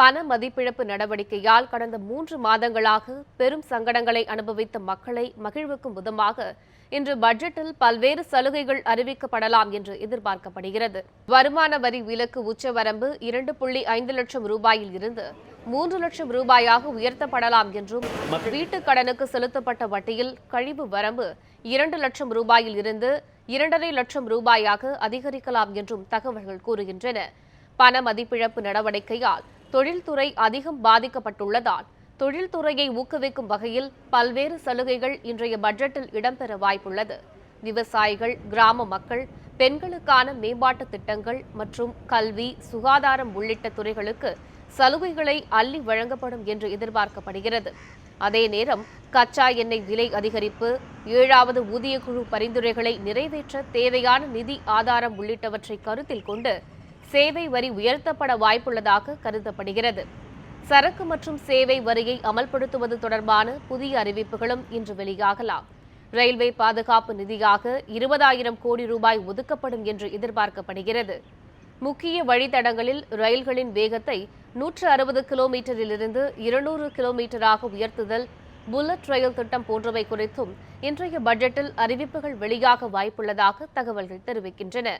பண மதிப்பிழப்பு நடவடிக்கையால் கடந்த மூன்று மாதங்களாக பெரும் சங்கடங்களை அனுபவித்த மக்களை மகிழ்விக்கும் விதமாக இன்று பட்ஜெட்டில் பல்வேறு சலுகைகள் அறிவிக்கப்படலாம் என்று எதிர்பார்க்கப்படுகிறது. வருமான வரி விலக்கு உச்சவரம்பு இரண்டு புள்ளி ஐந்து லட்சம் ரூபாயில் இருந்து மூன்று லட்சம் ரூபாயாக உயர்த்தப்படலாம் என்றும் வீட்டுக் கடனுக்கு செலுத்தப்பட்ட வட்டியில் கழிவு வரம்பு இரண்டு லட்சம் ரூபாயில் இருந்து இரண்டரை லட்சம் ரூபாயாக அதிகரிக்கலாம் என்றும் தகவல்கள் கூறுகின்றன. பண மதிப்பிழப்பு நடவடிக்கையால் தொழில்துறை அதிகம் பாதிக்கப்பட்டுள்ளதால் தொழில்துறையை ஊக்குவிக்கும் வகையில் பல்வேறு சலுகைகள் இன்றைய பட்ஜெட்டில் இடம்பெற வாய்ப்புள்ளது. விவசாயிகள் கிராம மக்கள் பெண்களுக்கான மேம்பாட்டு திட்டங்கள் மற்றும் கல்வி சுகாதாரம் உள்ளிட்ட துறைகளுக்கு சலுகைகளை அள்ளி வழங்கப்படும் என்று எதிர்பார்க்கப்படுகிறது. அதே நேரம் கச்சா எண்ணெய் விலை அதிகரிப்பு ஏழாவது ஊதியக்குழு பரிந்துரைகளை நிறைவேற்ற தேவையான நிதி ஆதாரம் உள்ளிட்டவற்றை கருத்தில் கொண்டு சேவை வரி உயர்த்தப்பட வாய்ப்புள்ளதாக கருதப்படுகிறது. சரக்கு மற்றும் சேவை வரியை அமல்படுத்துவது தொடர்பான புதிய அறிவிப்புகளும் இன்று வெளியாகலாம். ரயில்வே பாதுகாப்பு நிதியாக இருபதாயிரம் கோடி ரூபாய் ஒதுக்கப்படும் என்று எதிர்பார்க்கப்படுகிறது. முக்கிய வழித்தடங்களில் ரயில்களின் வேகத்தை நூற்று அறுபது கிலோமீட்டரிலிருந்து இருநூறு கிலோமீட்டராக உயர்த்துதல் புல்லட் ரயில் திட்டம் போன்றவை குறித்தும் இன்றைய பட்ஜெட்டில் அறிவிப்புகள் வெளியாக வாய்ப்புள்ளதாக தகவல்கள் தெரிவிக்கின்றன.